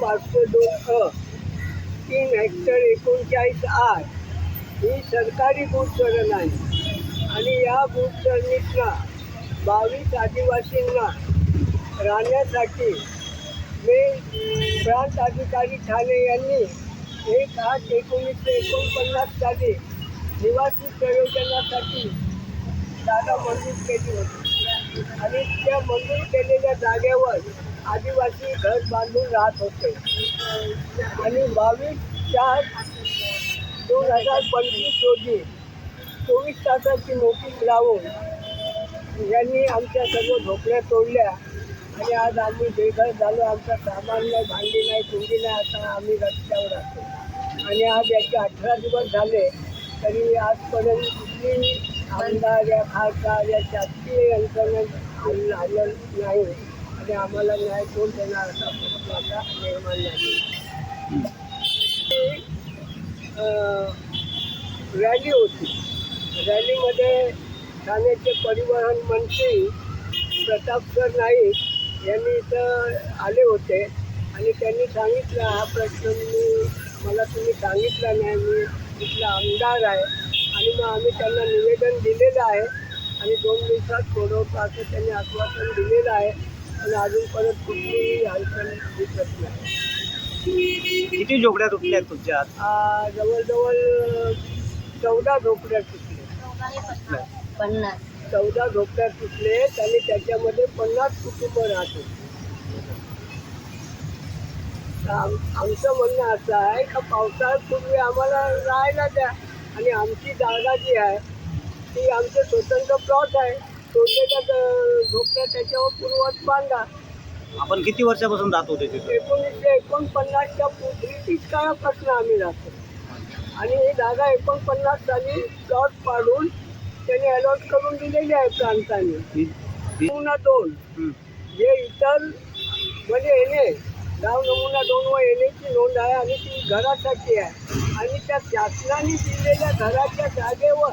पाचशे दोन अ तीन हेक्टर एकोणचाळीस आठ ही सरकारी भूचरण आहे. आणि या भूचरणीतला बावीस आदिवासींना राहण्यासाठी मे प्रांत अधिकारी ठाणे यांनी एक आठ एकोणीसशे एकोणपन्नास साली निवासी प्रयोजनासाठी जागा मंजूर केली होती. आणि त्या मंजूर केलेल्या जागेवर आदिवासी घर बांधून राहत होते. आणि बावीस चार दोन हजार पंचवीस रोजी चोवीस तासाची नोटीस लावून यांनी आमच्या सर्व झोपड्या तोडल्या. आणि आज आम्ही बेघर झालो. आमचं सामान नाही भांडी नाही कुंडी नाही आता आम्ही रस्त्यावर असतो. आणि आज याचे अठरा दिवस झाले. तरी आजपर्यंत कुठली आमदार या खासदार या शासकीय यंत्रणा आलं आलं नाही. आणि आम्हाला न्याय कोण देणार असा प्रश्न आता निर्माण झाली रॅली होती. रॅलीमध्ये ठाण्याचे परिवहन मंत्री प्रतापसर नाईक यांनी इथं आले होते. आणि त्यांनी सांगितलं हा प्रश्न मी मला तुम्ही सांगितला नाही मी इथला आमदार आहे. आणि मग आम्ही त्यांना निवेदन दिलेलं आहे. आणि दोन दिवसात सोडवतो असं त्यांनी आश्वासन दिलेलं आहे. पण अजून परत कुठलीही हालचाल दिसत नाही. किती झोपड्या तुटल्या आहेत तुमच्यात आ, जवळजवळ चौदा झोपड्या तुटल्या. पन्नास. चौदा झोपड्या तुटले आणि त्याच्यामध्ये पन्नास कुटुंब राहतो आम आमचं म्हणणं असं आहे का पावसाळ्यापूर्वी आम्हाला राहायला द्या. आणि आमची जागा जी आहे ती आमचं स्वतंत्र प्लॉट आहे. ज- झोपड्या त्याच्यावर पूर्वत बांधा. आपण किती वर्षापासून राहत होते तिथे? एकोणीसशे एकोणपन्नासच्या ब्रिटिश काळापासून आम्ही राहतो. आणि ही जागा एकोणपन्नास साली प्लॉट पाडून त्यांनी अलॉट करून दिलेली आहे प्रांतांनी. दोन. हं. जे इतर म्हणजे येणे गाव नमुना दोन व येण्याची नोंद आहे आणि ती घरासाठी आहे. आणि त्या शासनाने दिलेल्या घराच्या जागेवर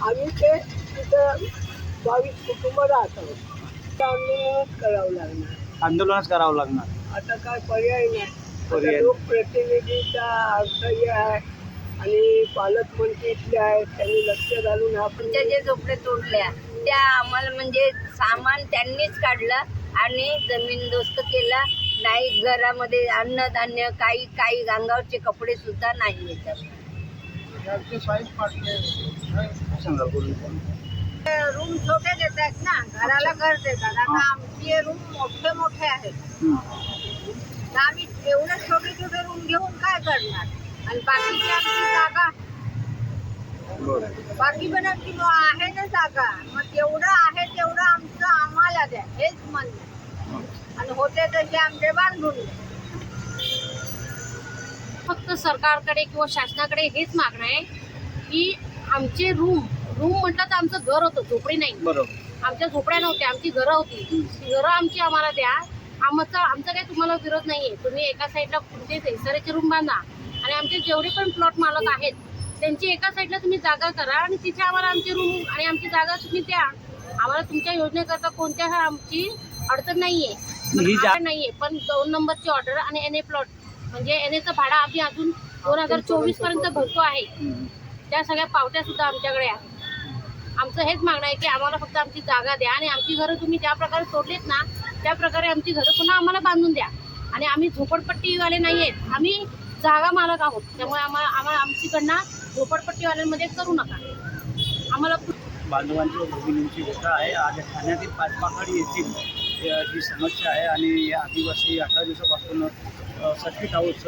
आम्ही ते तिथं बावीस कुटुंब राहत. आहोत आंदोलनच करावं लागणार. आंदोलनच करावं लागणार. आता काय पर्याय नाही. लोकप्रतिनिधीचा अर्थ हे आहे आणि पालकमंत्री इथले आहेत त्यांनी लक्ष घालून हा आमच्या जे झोपडे तोडल्या त्या आम्हाला म्हणजे सामान त्यांनीच काढलं आणि जमीन दोस्त केला. नाही घरामध्ये अन्नधान्य काही काही अंगावरचे कपडे सुद्धा नाही येतात रूम छोटे देतात ना घराला घर देतात. आता आमचे रूम मोठे मोठे आहेत. हं. आम्ही एवढे छोटे छोटे रूम घेऊन काय करणार? आणि बाकीची आमची जागा? बाकी पण आमची आहे ना जागा. मग तेवढं आहे तेवढं आमचं आम्हाला द्या. हेच म्हणणं. आणि होते तसे आमचे बांधून. फक्त सरकारकडे किंवा शासनाकडे हेच मागणं आहे की आमचे रूम रूम म्हटलं तर आमचं घर होतं झोपडी नाही. बरोबर. आमच्या झोपड्या नव्हत्या आमची घरं होती. ती घरं आमची आम्हाला द्या. आमचा आमचा काही तुम्हाला विरोध नाहीये. तुम्ही एका साईडला तुमचे सेसरेचे रूम बांधा. आणि आमचे जेवढे पण प्लॉट मालक आहेत त्यांची एका साईडला तुम्ही जागा करा आणि तिथे आम्हाला आमचे रूम आणि आमची जागा तुम्ही द्या. आम्हाला तुमच्या योजनेकरता कोणत्या आमची अडचण नाहीये. ही जा- नाहीये पण दोन नंबरची ऑर्डर आणि एन ए प्लॉट म्हणजे एन एचं भाडं आम्ही अजून दोन हजार चोवीसपर्यंत भरतो आहे. त्या सगळ्या पावत्या सुद्धा आमच्याकडे आहेत. आमचं हेच मागणं आहे की आम्हाला फक्त आमची जागा द्या आणि आमची घरं तुम्ही ज्या प्रकारे तोडलीत ना त्या प्रकारे आमची घरं पुन्हा आम्हाला बांधून द्या. आणि आम्ही झोपडपट्टीवाले नाही आहेत आम्ही जागा मालक आहोत. त्यामुळे आम्हाला आम्हाला आमचीकडनं झोपडपट्टीवाल्यांमध्ये करू नका. आम्हाला बांधवांची भगिनींची गोष्ट आहे. आज ठाण्यातील पाचपाखाडी येथील ही जी समस्या आहे आणि या आदिवासी अठरा दिवसापासून सर्किट हाऊस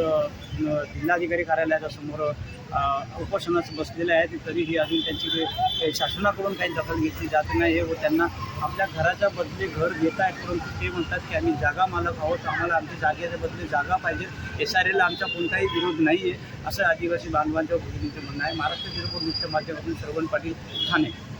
जिल्हाधिकारी कार्यालयाच्या समोर अ, उपोषणास बसलेले आहेत. तरीही अजून त्यांची काही- शासनाकडून काही दखल घेतली जात नाही व त्यांना आपल्या घराच्या बदले घर घेत आहेत परंतु ते म्हणतात की आम्ही जागा मालक आहोत. आम्हाला आमच्या जागेच्या बदली जागा पाहिजे. एस आर एला आमचा कोणताही विरोध नाही आहे असं आदिवासी बांधवांच्या भगिनीचं म्हणणं आहे. महाराष्ट्र दिनपूर मुख्य माध्यमातून श्रवण पाटील ठाणे.